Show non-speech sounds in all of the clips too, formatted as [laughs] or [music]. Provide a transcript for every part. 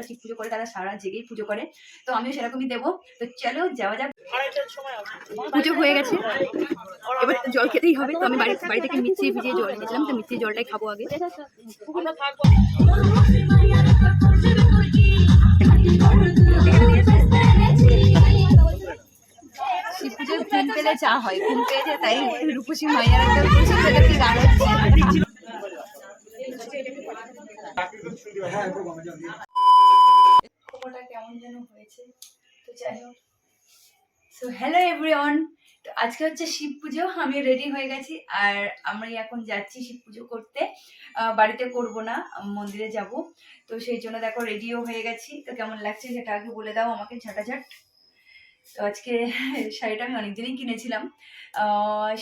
যারা শিব পুজো করে, তারা সারা জেগেই পুজো করে। তো আমিও সেরকমই দেবো। তো চলো, যাওয়া যাক। পুজো হয়ে গেছে। এবার জল খেতেই হবে। তো আমি বাড়ি বাড়ি থেকে মিচিয়ে ভিজিয়ে জল এনেছিলাম। তো মিচিয়ে জলটাই খাব আগে। শিব হয়। তাই রূপসী মাইয়ার একটা কেমন যেন হয়েছে। তো যাই হোক। সো হ্যালো এভরিওয়ান তো আজকে হচ্ছে শিব পুজো, আমি রেডি হয়ে গেছি। আর আমি এখন যাচ্ছি শিব পুজো করতে। বাড়িতে করব না, মন্দিরে যাব। তো সেই জন্য দেখো রেডিও হয়ে গেছি। তো কেমন লাগছে সেটা আগে বলে দাও আমাকে ঝাঁটাঝাট। তো আজকে শাড়িটা আমি অনেকদিনই কিনেছিলাম।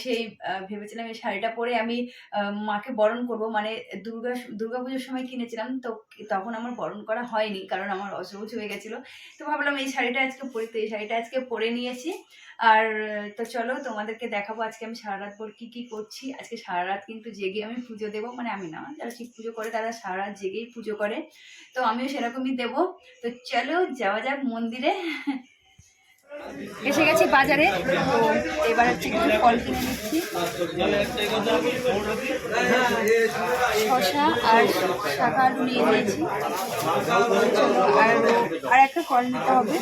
সেই ভেবেছিলাম এই শাড়িটা পরে আমি মাকে বরণ করব। মানে দুর্গা দুর্গা পুজোর সময় কিনেছিলাম, তো তখন আমার বরণ করা হয়নি, কারণ আমার অসহজ হয়ে গেছিল। তো ভাবলাম এই শাড়িটা আজকে পরে, তো এই শাড়িটা আজকে পরে নিয়েছি। আর, তো চলো তোমাদেরকে দেখাবো আজকে আমি সারা রাত পর কী কী করছি। আজকে সারা রাত কিন্তু জেগে আমি পুজো দেবো। মানে আমি না, যারা শিব পুজো করে তারা সারা রাত জেগেই পুজো করে। তো আমিও সেরকমই দেবো। তো চলো যাওয়া যাক মন্দিরে। এসে গেছি বাজারে। তো এবার হচ্ছে কিছু ফল কিনে নিচ্ছি। শশা আর শাখা আলু নিয়ে নিয়েছি। আর আর একটা ফল নিতে হবে।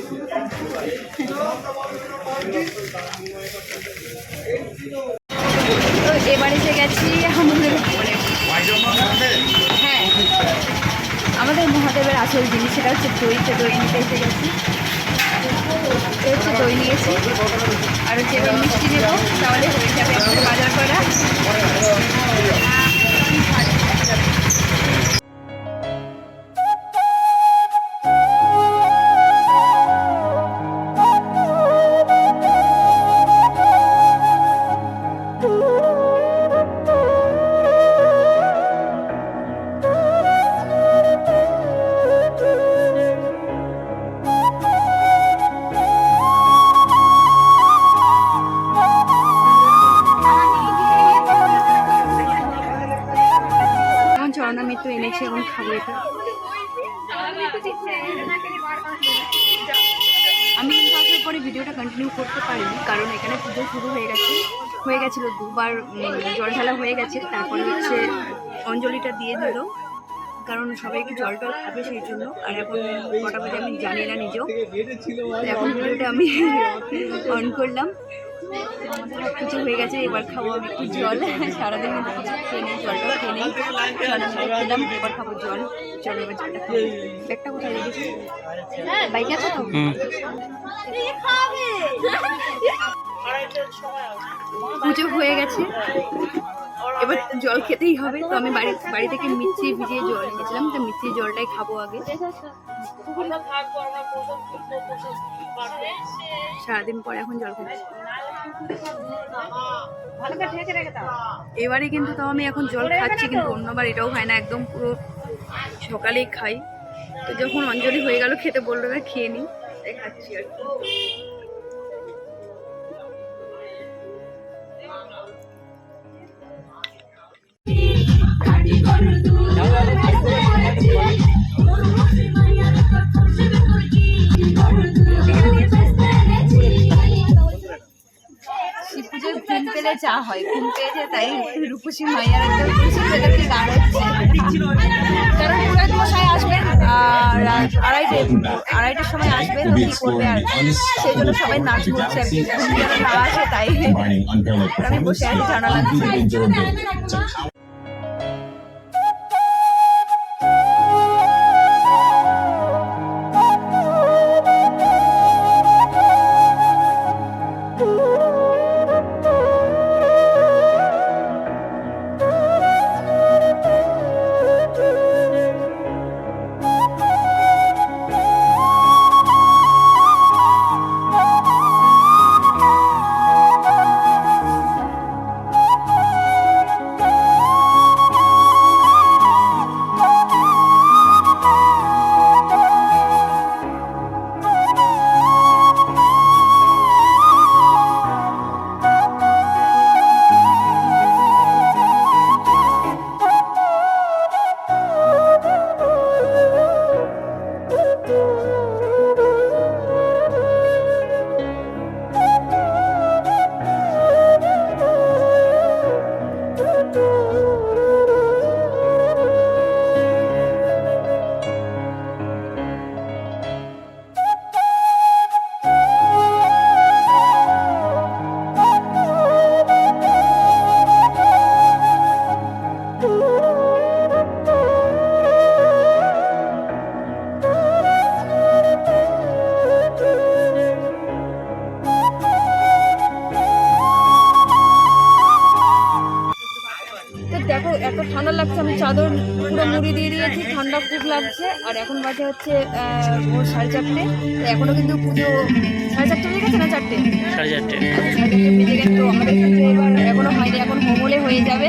তো এবার এসে গেছি আমাদের হ্যাঁ। আমাদের মহাদেবের আসল জিনিস, সেটা হচ্ছে দই তো দই নিতে এসে গেছি। নিয়েছি আর হচ্ছে এবার মিষ্টি নেব তাহলে হয়ে যাবে বাজার করা। আমি কিন্তু আসার পরে ভিডিওটা কন্টিনিউ করতে পারিনি, কারণ এখানে পুজো শুরু হয়ে গেছে। হয়ে গেছিল দুবার জল ঢালা হয়ে গেছে, তারপরে হচ্ছে অঞ্জলিটা দিয়ে দিল। কারণ সবাইকে জল টল খাবে সেই জন্য, আর এখন কটা বাজে আমি জানি না নিজেও। এখন ভিডিওটা আমি [laughs] অন করলাম। কিছু হয়ে গেছে এবার খাব আমি একটু জল। সারাদিন কিছু খেয়ে নিই জলটাও খেয়ে নিই। খেলাম এবার খাব জল। জল এবার জলটা ব্যাগটা কোথায় রেখেছি? বাইকে আছে তো? পুজো হয়ে গেছে। এবার জল খেতেই হবে। তো আমি বাড়ি বাড়ি থেকে মিষ্টি ভিজিয়ে জল খেয়েছিলাম তো মিষ্টি জলটাই খাব আগে। সারাদিন পরে এখন জল খাচ্ছি এবারে কিন্তু তাও আমি এখন জল খাচ্ছি কিন্তু অন্যবার এটাও খাই না একদম পুরো সকালেই খাই। তো যখন অঞ্জলি হয়ে গেল খেতে বলল না খেয়ে নিই। তাই খাচ্ছি আর কি। পেলে চা হয় ঘুম পেয়েছে তাই রূপসী মাইয়ার একটা রূপসী ছেলেকে গান হচ্ছে কারণ মশাই আসবেন আর আড়াইটে আড়াইটের সময় আসবে তো কি করবে আর সেই জন্য সবাই নাচ করছে আর কি যেন না আসে তাই আমি বসে আছি জানালা লাগছে আমি চাদর পুরো মুড়ি দিয়ে দিয়েছি ঠান্ডা খুব লাগছে। আর এখন বাজে হচ্ছে আহ, ভোর সাড়ে চারটে। তো এখনও কিন্তু পুজো সাড়ে চারটে বেজে গেছে না চারটে? সাড়ে চারটে। সাড়ে চারটে বেজে গেছে তো আমাদের কিন্তু এবার এখনও হয়নি এখন হোমলে হয়ে যাবে।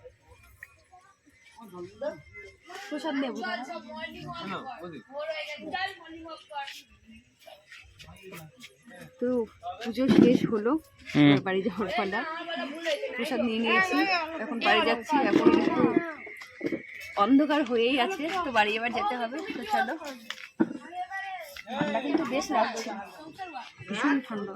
প্রসাদ নেব তো পুজো শেষ হলো বাড়ি যাওয়ার পালা। প্রসাদ নিয়ে নিয়েছি এখন বাড়ি যাচ্ছি এখন কিন্তু অন্ধকার হয়েই আছে তো বাড়ি এবার যেতে হবে তো চলো। ঠান্ডা কিন্তু বেশ লাগছে ভীষণ ঠান্ডা।